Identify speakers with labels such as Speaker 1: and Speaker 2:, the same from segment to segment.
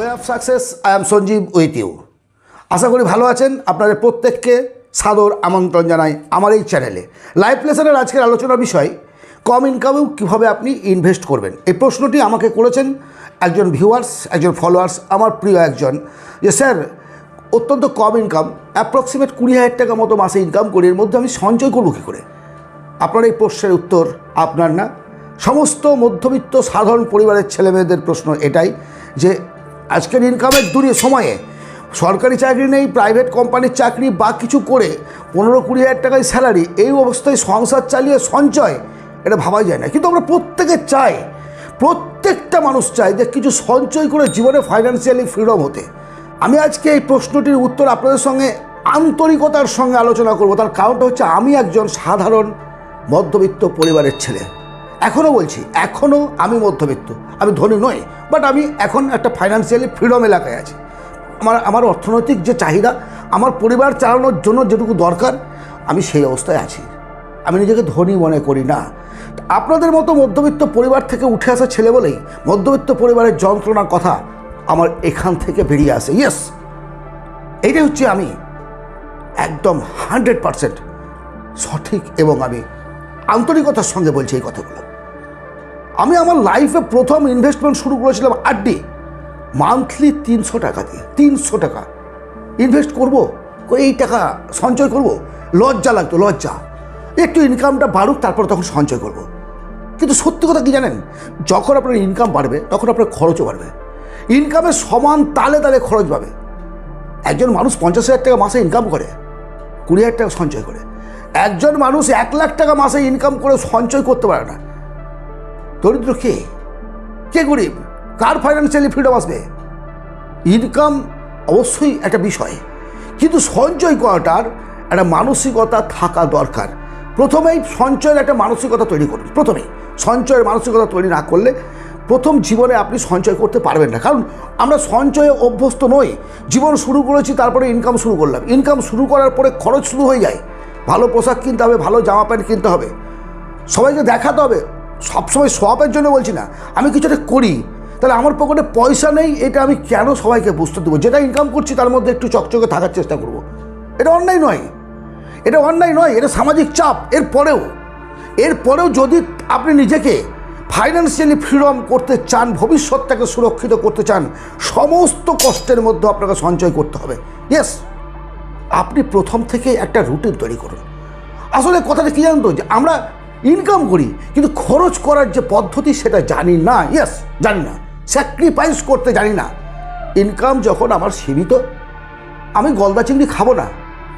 Speaker 1: Way of success I am Sanjib with you আশা করি ভালো আছেন। আপনাদের প্রত্যেককে সাদর আমন্ত্রণ জানাই আমার এই চ্যানেলে। লাইভ লেসনের আজকের আলোচনার বিষয়, কম ইনকামেও কীভাবে আপনি ইনভেস্ট করবেন? এই প্রশ্নটি আমাকে করেছেন একজন ভিউয়ার্স একজন ফলোয়ার্স আমার প্রিয় একজন, যে, স্যার, অত্যন্ত কম ইনকাম অ্যাপ্রক্সিমেট কুড়ি হাজার টাকা মতো মাসে ইনকাম করি, এর মধ্যে আমি সঞ্চয় করব কী করে? আপনার এই প্রশ্নের উত্তর আপনার না। সমস্ত মধ্যবিত্ত সাধারণ পরিবারের ছেলেমেয়েদের প্রশ্ন এটাই যে আজকের ইনকামের দূরে সময়ে সরকারি চাকরি নেই প্রাইভেট কোম্পানির চাকরি বা কিছু করে পনেরো কুড়ি হাজার টাকায় স্যালারি এই অবস্থায় সংসার চালিয়ে সঞ্চয়, এটা ভাবাই যায় না। কিন্তু আমরা প্রত্যেকে চাই, প্রত্যেকটা মানুষ চায় যে কিছু সঞ্চয় করে জীবনে ফাইন্যান্সিয়ালি ফ্রিডম হতে। আমি আজকে এই প্রশ্নটির উত্তর আপনাদের সঙ্গে আন্তরিকতার সঙ্গে আলোচনা করব। তার কারণটা হচ্ছে আমি একজন সাধারণ মধ্যবিত্ত পরিবারের ছেলে। এখনও বলছি এখনও আমি মধ্যবিত্ত। আমি ধনী নই বাট আমি এখন একটা ফাইন্যান্সিয়ালি ফ্রিডম এলাকায় আছি। আমার আমার অর্থনৈতিক যে চাহিদা, আমার পরিবার চালানোর জন্য যেটুকু দরকার, আমি সেই অবস্থায় আছি। আমি নিজেকে ধনী মনে করি না। আপনাদের মতো মধ্যবিত্ত পরিবার থেকে উঠে আসা ছেলে বলেই মধ্যবিত্ত পরিবারের যন্ত্রণার কথা আমার এখান থেকে বেরিয়ে আসে। ইয়েস এইটাই হচ্ছে আমি একদম হান্ড্রেড পারসেন্ট সঠিক এবং আমি আন্তরিকতার সঙ্গে বলছি এই কথাগুলো। আমি আমার লাইফে প্রথম ইনভেস্টমেন্ট শুরু করেছিলাম আড্ডি মান্থলি তিনশো টাকা দিয়ে, তিনশো টাকা। ইনভেস্ট করব? করে এই টাকা সঞ্চয় করব? লজ্জা লাগতো, লজ্জা। একটু ইনকামটা বাড়ুক, তারপর তখন সঞ্চয় করব। কিন্তু সত্যি কথা কি জানেন? যখন আপনার ইনকাম বাড়বে, তখন আপনার খরচও বাড়বে। ইনকামের সমান তালে তালে খরচ পাবে। একজন মানুষ পঞ্চাশ হাজার টাকা মাসে ইনকাম করে, কুড়ি হাজার টাকা সঞ্চয় করে। একজন মানুষ এক লাখ টাকা মাসে ইনকাম করে সঞ্চয় করতে পারে না। দরিদ্র কে? কে গরিব? কার ফাইন্যান্সিয়ালি ফ্রিডম আসবে? ইনকাম অবশ্যই একটা বিষয়। কিন্তু সঞ্চয় করাটার একটা মানসিকতা থাকা দরকার। প্রথমেই সঞ্চয়ের একটা মানসিকতা তৈরি করুন। প্রথমেই সঞ্চয়ের মানসিকতা তৈরি না করলে প্রথম জীবনে আপনি সঞ্চয় করতে পারবেন না। কারণ আমরা সঞ্চয়ে অভ্যস্ত নই। জীবন শুরু করেছি, তারপরে ইনকাম শুরু করলাম। ইনকাম শুরু করার পরে খরচ শুরু হয়ে যায়। ভালো পোশাক কিনতে হবে, ভালো জামা প্যান্ট কিনতে হবে। সবাইকে দেখাতে হবে। সবসময় সবের জন্য বলছি না, আমি কিছুটা করি, তাহলে আমার পকেটে পয়সা নেই, এটা আমি কেন সবাইকে বুঝতে দেবো? যেটা ইনকাম করছি, তার মধ্যে একটু চকচকে থাকার চেষ্টা করব। এটা অন্যায় নয়। এটা অন্যায় নয়, এটা সামাজিক চাপ। এর পরেও এর পরেও যদি আপনি নিজেকে ফাইন্যান্সিয়ালি ফ্রিডম করতে চান, ভবিষ্যৎটাকে সুরক্ষিত করতে চান, সমস্ত কষ্টের মধ্যে আপনাকে সঞ্চয় করতে হবে। ইয়েস আপনি প্রথম থেকে একটা রুটিন তৈরি করুন। আসলে কথাটা কী জানতো? যে আমরা ইনকাম করি, কিন্তু খরচ করার যে পদ্ধতি সেটা জানি না। ইয়েস জানি না। স্যাক্রিফাইস করতে জানি না। ইনকাম যখন আমার সীমিত, আমি গলদা চিংড়ি খাব না,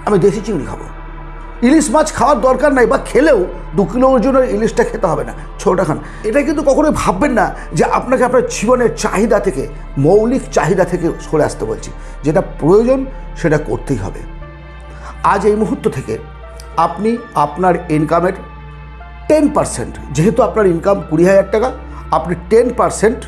Speaker 1: আমি দেশি চিংড়ি খাব। ইলিশ মাছ খাওয়ার দরকার নাই, বা খেলেও দু কিলো ওজনের ইলিশটা খেতে হবে না ছোটা খান। এটা কিন্তু কখনোই ভাববেন না যে আপনাকে আপনার জীবনের চাহিদা থেকে, মৌলিক চাহিদা থেকে সরে আসতে বলছি। যেটা প্রয়োজন, সেটা করতেই হবে। আজ এই মুহূর্ত থেকে আপনি আপনার ইনকামের টেন পার্সেন্ট যেহেতু আপনার ইনকাম কুড়ি হাজার টাকা, আপনি টেন পার্সেন্ট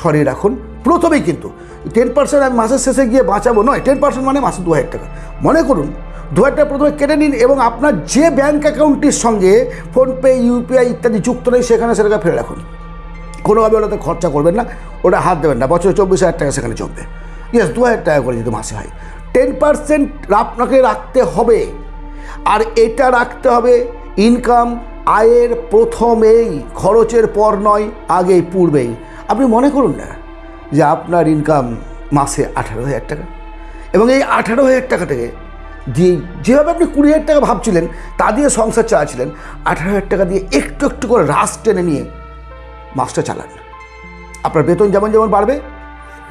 Speaker 1: সরিয়ে রাখুন। প্রথমেই কিন্তু টেন পার্সেন্ট আমি মাসের শেষে গিয়ে বাঁচাবো নয় টেন পার্সেন্ট মানে মাসে দু হাজার টাকা। মনে করুন, দু হাজার টাকা প্রথমে কেটে নিন এবং আপনার যে ব্যাঙ্ক অ্যাকাউন্টটির সঙ্গে ফোনপে ইউপিআই ইত্যাদি যুক্ত নেই, সেখানে সেটাকে ফেলে রাখুন। কোনোভাবে ওটাতে খরচা করবেন না, ওটা হাত দেবেন না, বছরে চব্বিশ হাজার টাকা সেখানে জমবে। ইয়েস দু হাজার টাকা করে যদি মাসে হয়। টেন পার্সেন্ট আপনাকে রাখতে হবে। আর এটা রাখতে হবে ইনকাম আয়ের প্রথমেই খরচের পর নয়, আগেই পূর্বেই। আপনি মনে করুন না যে আপনার ইনকাম মাসে আঠারো হাজার টাকা। এবং এই আঠারো হাজার টাকা থেকে দিয়ে যেভাবে আপনি কুড়ি হাজার টাকা ভাবছিলেন, তা দিয়ে সংসার চালাচ্ছিলেন, আঠারো হাজার টাকা দিয়ে একটু একটু করে রাস টেনে নিয়ে মাসটা চালান। আপনার বেতন যেমন যেমন বাড়বে,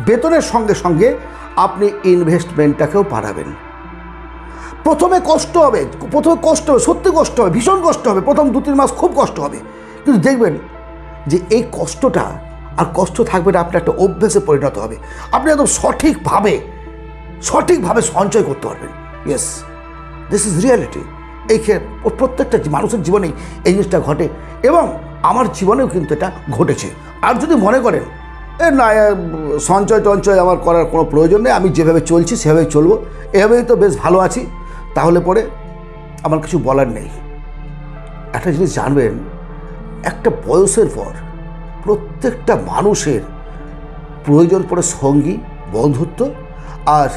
Speaker 1: বেতনের সঙ্গে সঙ্গে আপনি ইনভেস্টমেন্টটাকেও বাড়াবেন। প্রথমে কষ্ট হবে, প্রথমে কষ্ট হবে, সত্যি কষ্ট হবে, ভীষণ কষ্ট হবে, প্রথম দু তিন মাস খুব কষ্ট হবে। কিন্তু দেখবেন যে এই কষ্টটা আর কষ্ট থাকবে না, আপনার একটা অভ্যেসে পরিণত হবে। আপনি একদম সঠিকভাবে সঠিকভাবে সঞ্চয় করতে পারবেন। ইয়েস দিস ইজ রিয়ালিটি এই প্রত্যেকটা মানুষের জীবনেই এই জিনিসটা ঘটে এবং আমার জীবনেও কিন্তু এটা ঘটেছে। আর যদি মনে করেন, এ না সঞ্চয় টঞ্চয় আমার করার কোনো প্রয়োজন নেই, আমি যেভাবে চলছি সেভাবেই চলবো। এভাবেই তো বেশ ভালো আছি। তাহলে পরে আমার কিছু বলার নেই। একটা জিনিস জানবেন, একটা বয়সের পর প্রত্যেকটা মানুষের প্রয়োজন পড়ে সঙ্গী, বন্ধুত্ব আর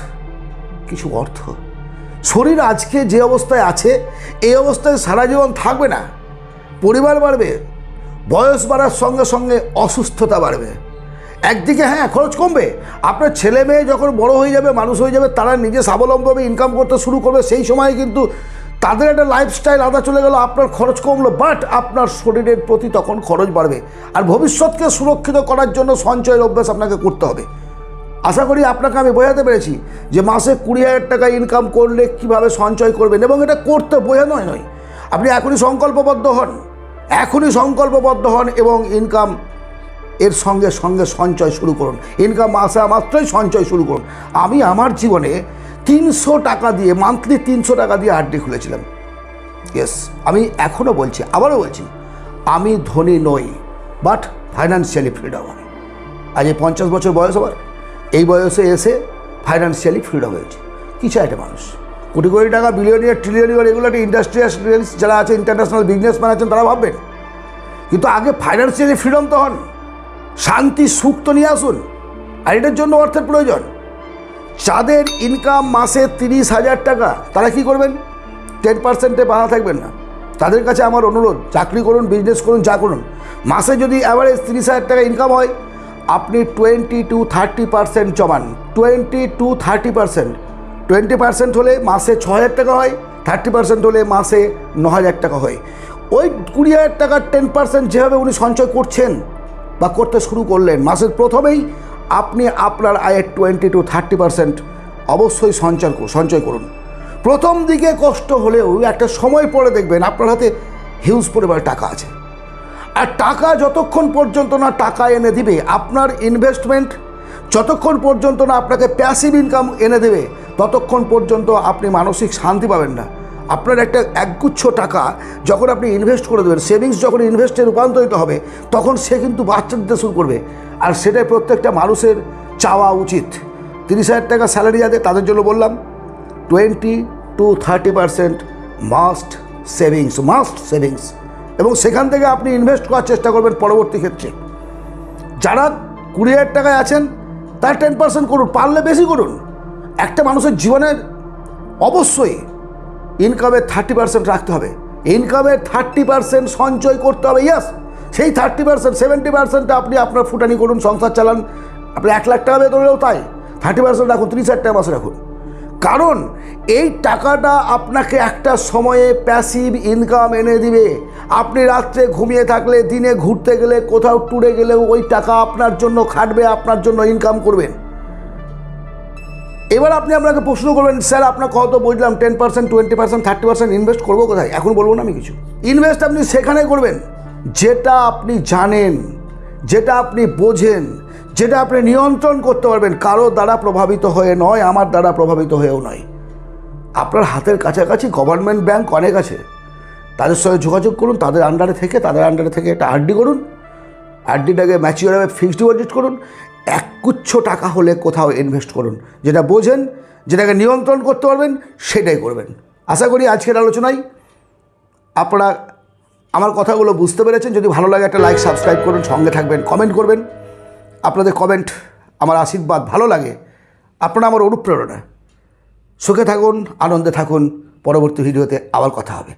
Speaker 1: কিছু অর্থ। শরীর আজকে যে অবস্থায় আছে, এই অবস্থায় সারা জীবন থাকবে না। পরিবার বাড়বে, বয়স বাড়ার সঙ্গে সঙ্গে অসুস্থতা বাড়বে। একদিকে হ্যাঁ খরচ কমবে। আপনার ছেলে মেয়ে যখন বড় হয়ে যাবে, মানুষ হয়ে যাবে, তারা নিজে স্বাবলম্বী ইনকাম করতে শুরু করবে। সেই সময় কিন্তু তাদের একটা লাইফস্টাইল আদা চলে গেল, আপনার খরচ কমলো বাট আপনার শরীরের প্রতি তখন খরচ বাড়বে। আর ভবিষ্যৎকে সুরক্ষিত করার জন্য সঞ্চয়ের অভ্যাস আপনাকে করতে হবে। আশা করি আপনাকে আমি বোঝাতে পেরেছি যে মাসে কুড়ি হাজার টাকা ইনকাম করলে কীভাবে সঞ্চয় করবেন, এবং এটা করতে বোঝা নয় নয়। আপনি এখনই সংকল্পবদ্ধ হন, এখনই সংকল্পবদ্ধ হন, এবং ইনকাম এর সঙ্গে সঙ্গে সঞ্চয় শুরু করুন। ইনকাম আসা মাত্রই সঞ্চয় শুরু করুন। আমি আমার জীবনে তিনশো টাকা দিয়ে মান্থলি তিনশো টাকা দিয়ে আরডি খুলেছিলাম। ইয়েস আমি এখনও বলছি, আবারও বলছি, আমি ধনী নই বাট ফাইন্যান্সিয়ালি ফ্রিডম আমি আজ এই পঞ্চাশ বছর বয়স আমার। এই বয়সে এসে ফাইন্যান্সিয়ালি ফ্রিডম হয়েছে। কী চায় একটা মানুষ? কোটি কোটি টাকা বিলিয়নিয়ার ট্রিলিয়নিয়ার এগুলো একটা ইন্ডাস্ট্রিয়ালিস্ট যারা আছে ইন্টারন্যাশনাল বিজনেসম্যান আছেন, তারা ভাববেন। কিন্তু আগে ফাইন্যান্সিয়ালি ফ্রিডম তো হন। শান্তি, সুখ তো নিয়ে আসুন। আর এটার জন্য অর্থের প্রয়োজন। যাদের ইনকাম মাসে তিরিশ হাজার টাকা, তারা কি করবেন? টেন পার্সেন্টে বাধা থাকবেন না। তাদের কাছে আমার অনুরোধ, চাকরি করুন বিজনেস করুন, যা করুন। মাসে যদি অ্যাভারেজ তিরিশ হাজার টাকা ইনকাম হয়, আপনি টোয়েন্টি টু থার্টি পার্সেন্ট জমান। Twenty to thirty percent twenty percent হলে মাসে ছ হাজার টাকা হয় থার্টি পার্সেন্ট হলে মাসে ন হাজার টাকা হয়। ওই কুড়ি হাজার টাকার টেন পার্সেন্ট যেভাবে উনি সঞ্চয় করছেন বা করতে শুরু করলেন। মাসের প্রথমেই আপনি আপনার আয়ের টোয়েন্টি টু থার্টি পার্সেন্ট অবশ্যই সঞ্চয় সঞ্চয় করুন। প্রথম দিকে কষ্ট হলেও একটা সময় পরে দেখবেন আপনার হাতে হিউজ পরিমাণ টাকা আছে। আর টাকা যতক্ষণ পর্যন্ত না টাকা এনে দিবে, আপনার ইনভেস্টমেন্ট যতক্ষণ পর্যন্ত না আপনাকে প্যাসিভ ইনকাম এনে দেবে, ততক্ষণ পর্যন্ত আপনি মানসিক শান্তি পাবেন না। আপনার একটা একগুচ্ছ টাকা যখন আপনি ইনভেস্ট করে দেবেন সেভিংস যখন ইনভেস্টে রূপান্তরিত হবে, তখন সে কিন্তু বাচ্চা দিতে শুরু করবে। আর সেটাই প্রত্যেকটা মানুষের চাওয়া উচিত। তিরিশ হাজার টাকা স্যালারি যাদের, তাদের জন্য বললাম twenty to thirty percent must savings must savings এবং সেখান থেকে আপনি ইনভেস্ট করার চেষ্টা করবেন পরবর্তী ক্ষেত্রে। যারা কুড়ি হাজার টাকায় আছেন, তার টেন পার্সেন্ট করুন, পারলে বেশি করুন। একটা মানুষের জীবনের অবশ্যই ইনকামের থার্টি পার্সেন্ট রাখতে হবে। ইনকামের থার্টি পার্সেন্ট সঞ্চয় করতে হবে ইয়াস সেই থার্টি পার্সেন্ট সেভেন্টি পার্সেন্টটা আপনি আপনার ফুটানি করুন, সংসার চালান। আপনি এক লাখ টাকা বেতনেও তাই। থার্টি পার্সেন্ট রাখুন, তিরিশ হাজার টাকা মাসে রাখুন। কারণ এই টাকাটা আপনাকে একটা সময়ে প্যাসিভ ইনকাম এনে দিবে। আপনি রাত্রে ঘুমিয়ে থাকলে, দিনে ঘুরতে গেলে, কোথাও ট্যুরে গেলেও ওই টাকা আপনার জন্য খাটবে, আপনার জন্য ইনকাম করবেন। এবার আপনি আপনাকে প্রশ্ন করবেন, স্যার, আপনার কত বুঝলাম ten percent twenty percent thirty percent invest করব কোথায়? এখন বলব না আমি কিছু। ইনভেস্ট আপনি সেখানে করবেন, যেটা আপনি জানেন, যেটা আপনি বোঝেন, যেটা আপনি নিয়ন্ত্রণ করতে পারবেন, কারও দ্বারা প্রভাবিত হয়ে নয়, আমার দ্বারা প্রভাবিত হয়েও নয়। আপনার হাতের কাছাকাছি গভর্নমেন্ট ব্যাংক অনেক আছে, তাদের সঙ্গে যোগাযোগ করুন, তাদের আন্ডারে থেকে, তাদের আন্ডারে থেকে একটা আরডি করুন আরডিটাকে ম্যাচিওর হবে ফিক্সড ডিপোজিট করুন একগুচ্ছ টাকা হলে কোথাও ইনভেস্ট করুন। যেটা বোঝেন, যেটাকে নিয়ন্ত্রণ করতে পারবেন, সেটাই করবেন। আশা করি আজকের আলোচনায় আপনারা আমার কথাগুলো বুঝতে পেরেছেন। যদি ভালো লাগে একটা লাইক সাবস্ক্রাইব করুন, সঙ্গে থাকবেন কমেন্ট করবেন। আপনাদের কমেন্ট আমার আশীর্বাদ ভালো লাগে। আপনারা আমার অনুপ্রেরণা। সুখে থাকুন, আনন্দে থাকুন। পরবর্তী ভিডিওতে আবার কথা হবে।